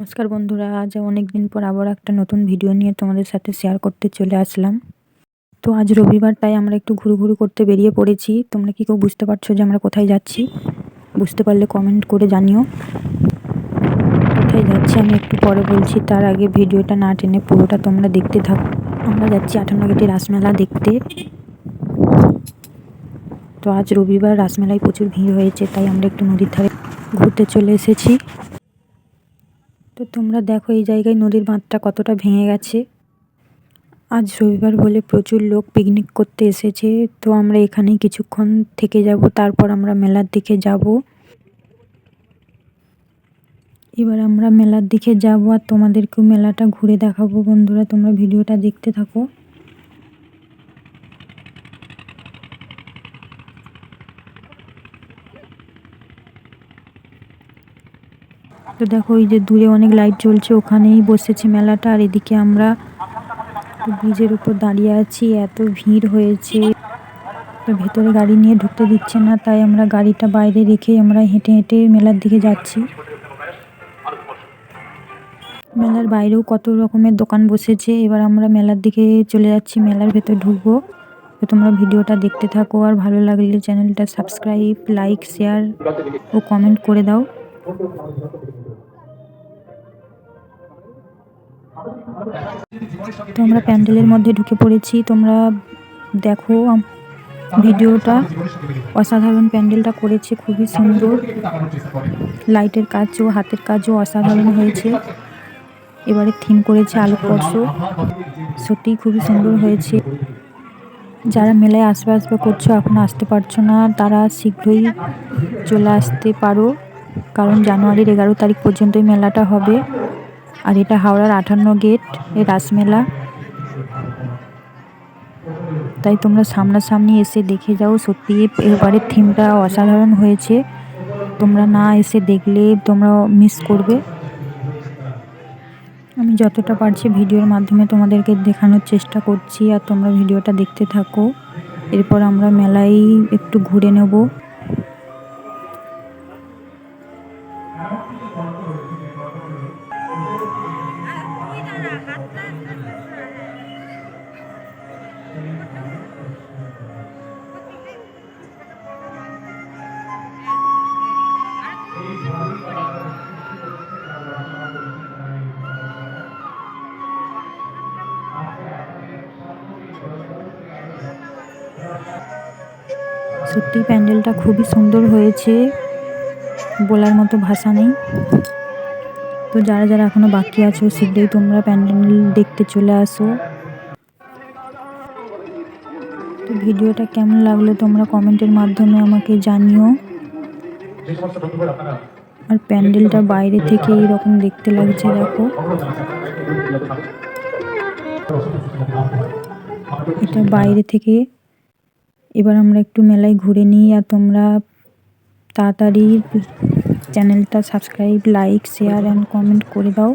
নমস্কার বন্ধুরা, আজ অনেক দিন পর আবার একটা নতুন ভিডিও নিয়ে তোমাদের সাথে শেয়ার করতে চলে আসলাম। তো আজ রবিবার, তাই আমরা একটু ঘুরু ঘুরু করতে বেরিয়ে পড়েছি। তোমরা কি কেউ বুঝতে পারছ যে আমরা কোথায় যাচ্ছি? বুঝতে পারলে কমেন্ট করে জানিও। কোথায় যাচ্ছি আমি একটু পরে বলছি, তার আগে ভিডিওটা না টেনে পুরোটা তোমরা দেখতে থাকো। আমরা যাচ্ছি আঠান্ন গেটে রাসমেলা দেখতে। তো আজ রবিবার রাসমেলায় প্রচুর ভিড় হয়েছে, তাই আমরা একটু নদীর ধারে ঘুরতে চলে এসেছি। তো তোমরা দেখো এই জায়গায় নদীর বাঁধটা কতটা ভেঙে গেছে। আজ রবিবার বলে প্রচুর লোক পিকনিক করতে এসেছে, তো আমরা এখানে কিছুক্ষণ থেকে যাব, তারপর আমরা মেলার দিকে যাব। এবার আমরা মেলার দিকে যাব আর তোমাদেরকেও মেলাটা ঘুরে দেখাবো বন্ধুরা, তোমরা ভিডিওটা দেখতে থাকো। তো দেখো ওই যে দূরে অনেক লাইট জ্বলছে, ওখানেই বসেছে মেলাটা। আর এদিকে আমরা ব্রিজের উপর দাঁড়িয়ে আছি, এত ভিড় হয়েছে। তো ভেতরে গাড়ি নিয়ে ঢুকতে দিচ্ছে না, তাই আমরা গাড়িটা বাইরে রেখে আমরা হেঁটে হেঁটে মেলার দিকে যাচ্ছি। মেলার বাইরেও কত রকমের দোকান বসেছে, এবার আমরা মেলার দিকে চলে যাচ্ছি, মেলার ভেতর ঢুকবো। তো তোমরা ভিডিওটা দেখতে থাকো, আর ভালো লাগলে চ্যানেলটা সাবস্ক্রাইব লাইক শেয়ার ও কমেন্ট করে দাও। তো আমরা প্যান্ডেলের মধ্যে ঢুকে পড়েছি, তোমরা দেখো ভিডিওটা। অসাধারণ প্যান্ডেলটা করেছে, খুবই সুন্দর। লাইটের কাজও, হাতের কাজও অসাধারণ হয়েছে। এবারে থিম করেছে আলোকবর্ষ সত্যিই খুবই সুন্দর হয়েছে। যারা মেলায় আসবে আসবে করছ, এখন আসতে পারছ না, তারা শীঘ্রই চলে আসতে পারো। কারণ জানুয়ারির এগারো তারিখ পর্যন্তই মেলাটা হবে। আর এটা হাওড়ার আঠান্ন গেট এই রাসমেলা। তাই তোমরা সামনাসামনি এসে দেখে যাও, সত্যি এবারের থিমটা অসাধারণ হয়েছে। তোমরা না এসে দেখলে তোমরা মিস করবে। আমি যতটা পারছি ভিডিওর মাধ্যমে তোমাদেরকে দেখানোর চেষ্টা করছি, আর তোমরা ভিডিওটা দেখতে থাকো। এরপর আমরা মেলায় একটু ঘুরে নেব। সত্যি প্যান্ডেলটা খুবই সুন্দর হয়েছে বলার মতো ভাষা নেই। তো যারা যারা এখনও বাকি আছো, শীঘ্রই তোমরা প্যান্ডেল দেখতে চলে আসো। তো ভিডিওটা কেমন লাগল তোমরা কমেন্টের মাধ্যমে আমাকে জানিও। আর প্যান্ডেলটা বাইরে থেকে এইরকম দেখতে লাগছে, দেখো। এটা বাইরে থেকে। এবার আমরা একটু মেলায় ঘুরে নিই আর তোমরা তাড়াতাড়ি চ্যানেলটা subscribe, like, share and comment করে দাও।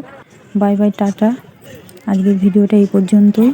বাই বাই, টাটা। আজকের ভিডিওটা এই পর্যন্তই।